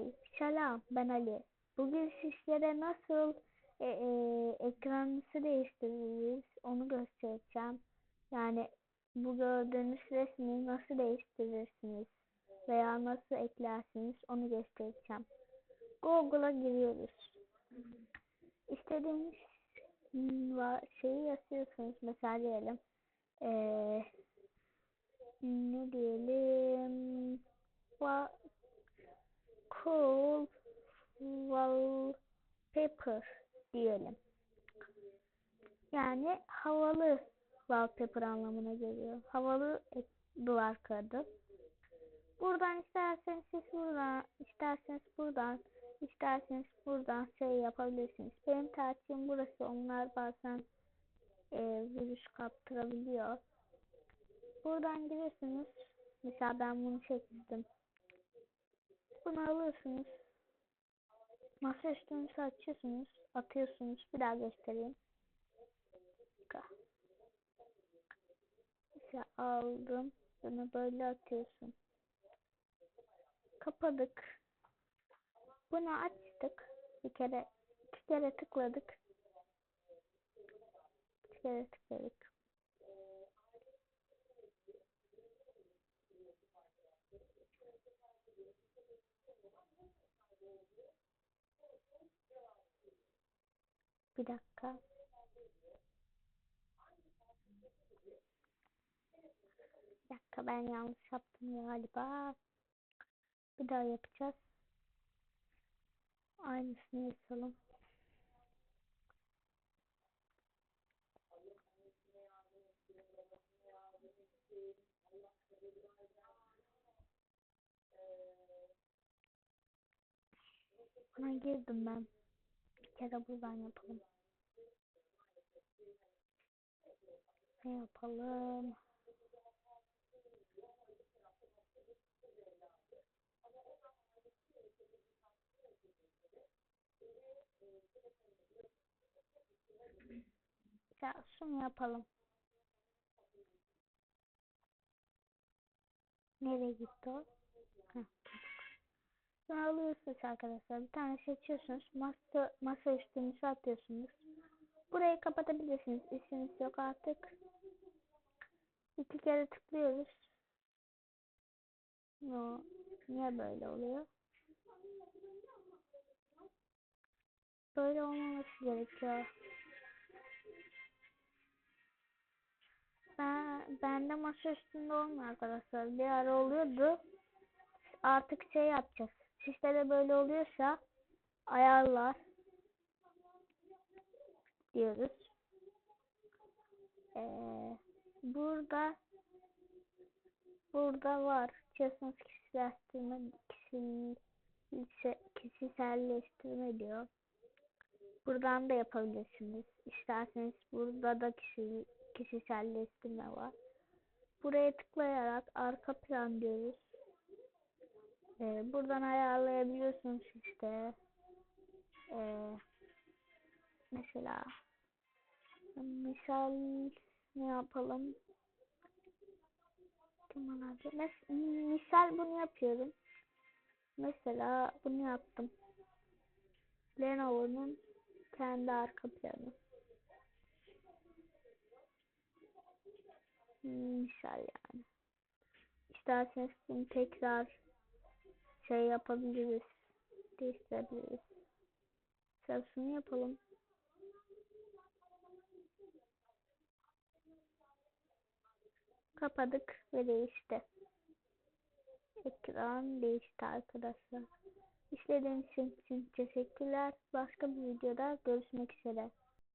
Hey, selam, ben Ali. Bugün sizlere nasıl e, e, ekranınızı değiştiririz onu göstereceğim. Yani bu gördüğünüz resmi nasıl değiştirirsiniz veya nasıl eklersiniz onu göstereceğim. Google'a giriyoruz. İstediğiniz şeyi yazıyorsunuz. Mesela diyelim ee, ne diyelim cool wallpaper diyelim. Yani havalı wallpaper anlamına geliyor. Havalı duvar kağıdı. Buradan isterseniz siz buradan, isterseniz buradan, isterseniz buradan şey yapabilirsiniz. Benim tercihim burası. Onlar bazen e, virüs kaptırabiliyor. Buradan giriyorsunuz. Mesela ben bunu çektim. Bunu alıyorsunuz. Masa üstünüzü açıyorsunuz. Atıyorsunuz. Bir daha göstereyim. Mesela aldım. Bunu böyle atıyorsun. Kapadık. Bunu açtık. Bir kere iki kere tıkladık. İki kere tıkladık. Bir dakika. Bir dakika ben yanlış yaptım galiba. Bir daha yapacağız. Aynısını yapalım. Buna girdim ben. Kere buradan yapalım. Ne yapalım? Ya şunu yapalım. Nereye gitti o? Heh. Sonra alıyorsunuz arkadaşlar. Bir tane seçiyorsunuz. Masa, masa üstünüzü atıyorsunuz. Burayı kapatabilirsiniz. İşiniz yok artık. İki kere tıklıyoruz. No. Niye böyle oluyor? Böyle olmaması gerekiyor. Ben, bende masa üstünde olmuyor arkadaşlar. Bir ara oluyordu. Artık şey yapacağız. Sizde de böyle oluyorsa ayarlar diyoruz. Ee, burada burada var. Kişisel kişiselleştirme kişiselleştirme diyor. Buradan da yapabilirsiniz. İsterseniz burada da kişi, kişiselleştirme var. Buraya tıklayarak arka plan diyoruz. Ee, buradan ayarlayabiliyorsunuz işte. Ee, mesela misal ne yapalım? Tamam abi. Mes misal bunu yapıyorum. Mesela bunu yaptım. Lenovo'nun kendi arka planı. Misal yani. İsterseniz bunu tekrar şey yapabiliriz. Değiştirebiliriz. Mesela yapalım. Kapadık ve değişti. Ekran değişti arkadaşlar. İzlediğiniz için teşekkürler. Başka bir videoda görüşmek üzere.